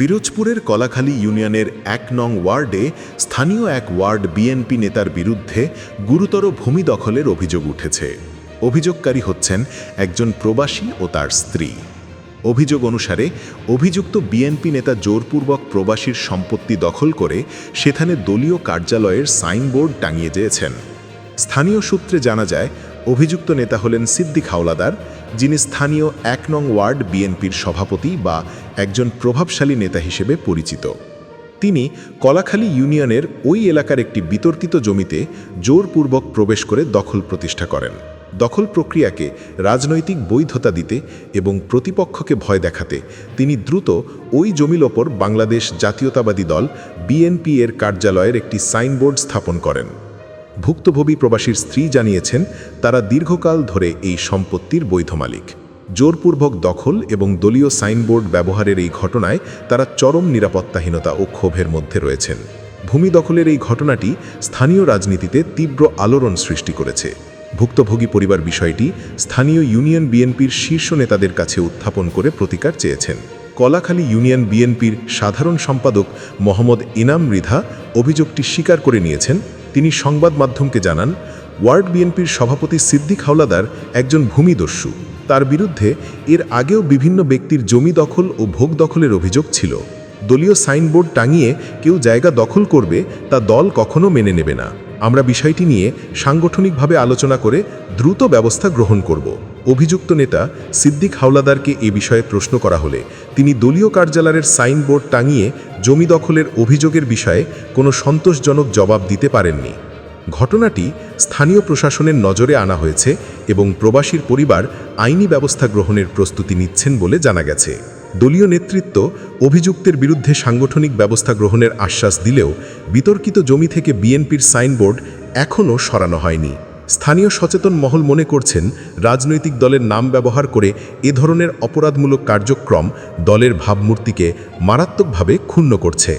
পিরোজপুরের কলাখালী ইউনিয়নের এক নং ওয়ার্ডে স্থানীয় এক ওয়ার্ড বিএনপি নেতার বিরুদ্ধে গুরুতর ভূমি দখলের অভিযোগ উঠেছে। অভিযোগকারী হচ্ছেন একজন প্রবাসী ও তার স্ত্রী। অভিযোগ অনুসারে অভিযুক্ত বিএনপি নেতা জোরপূর্বক প্রবাসীর সম্পত্তি দখল করে সেখানে দলীয় কার্যালয়ের সাইনবোর্ড টাঙিয়ে দিয়েছেন। স্থানীয় সূত্রে জানা যায়, অভিযুক্ত নেতা হলেন সিদ্দিক হাওলাদার যিনি স্থানীয় এক নং ওয়ার্ড বিএনপির সভাপতি বা একজন প্রভাবশালী নেতা হিসেবে পরিচিত। তিনি কলাখালী ইউনিয়নের ওই এলাকার একটি বিতর্কিত জমিতে জোরপূর্বক প্রবেশ করে দখল প্রতিষ্ঠা করেন। দখল প্রক্রিয়াকে রাজনৈতিক বৈধতা দিতে এবং প্রতিপক্ষকে ভয় দেখাতে তিনি দ্রুত ওই জমির ওপর বাংলাদেশ জাতীয়তাবাদী দল বিএনপি এর কার্যালয়ের একটি সাইনবোর্ড স্থাপন করেন। ভুক্তভোগী প্রবাসীর স্ত্রী জানিয়েছেন, তারা দীর্ঘকাল ধরে এই সম্পত্তির বৈধ মালিক। জোরপূর্বক দখল এবং দলীয় সাইনবোর্ড ব্যবহারের এই ঘটনায় তারা চরম নিরাপত্তাহীনতা ও ক্ষোভের মধ্যে রয়েছেন। ভূমি দখলের এই ঘটনাটি স্থানীয় রাজনীতিতে তীব্র আলোড়ন সৃষ্টি করেছে। ভুক্তভোগী পরিবার বিষয়টি স্থানীয় ইউনিয়ন বিএনপির শীর্ষ নেতাদের কাছে উত্থাপন করে প্রতিকার চেয়েছেন। কলাখালী ইউনিয়ন বিএনপির সাধারণ সম্পাদক মোহাম্মদ ইনাম মৃধা অভিযোগটি স্বীকার করে নিয়েছেন তিনি সংবাদ মাধ্যমকে জানান ওয়ার্ড বিএনপির সভাপতি সিদ্দিক হাওলাদার একজন ভূমিদস্যু। তার বিরুদ্ধে এর আগেও বিভিন্ন ব্যক্তির জমি দখল ও ভোগ দখলের অভিযোগ ছিল। দলীয় সাইনবোর্ড টাঙিয়ে কেউ জায়গা দখল করবে তা দল কখনো মেনে নেবে না। আমরা বিষয়টি নিয়ে সাংগঠনিকভাবে আলোচনা করে দ্রুত ব্যবস্থা গ্রহণ করব। অভিযুক্ত নেতা সিদ্দিক হাওলাদারকে এ বিষয়ে প্রশ্ন করা হলে তিনি দলীয় কার্যালয়ের সাইনবোর্ড টাঙিয়ে জমি দখলের অভিযোগের বিষয়ে কোনো সন্তোষজনক জবাব দিতে পারেননি। ঘটনাটি স্থানীয় প্রশাসনের নজরে আনা হয়েছে এবং প্রবাসীর পরিবার আইনি ব্যবস্থা গ্রহণের প্রস্তুতি নিচ্ছেন বলে জানা গেছে। দলীয় নেতৃত্ব অভিযুক্তের বিরুদ্ধে সাংগঠনিক ব্যবস্থা গ্রহণের আশ্বাস দিলেও বিতর্কিত জমি থেকে বিএনপির সাইনবোর্ড এখনও সরানো হয়নি। স্থানীয় সচেতন মহল মনে করছেন, রাজনৈতিক দলের নাম ব্যবহার করে এ ধরনের অপরাধমূলক কার্যক্রম দলের ভাবমূর্তিকে মারাত্মকভাবে ক্ষুণ্ণ করছে।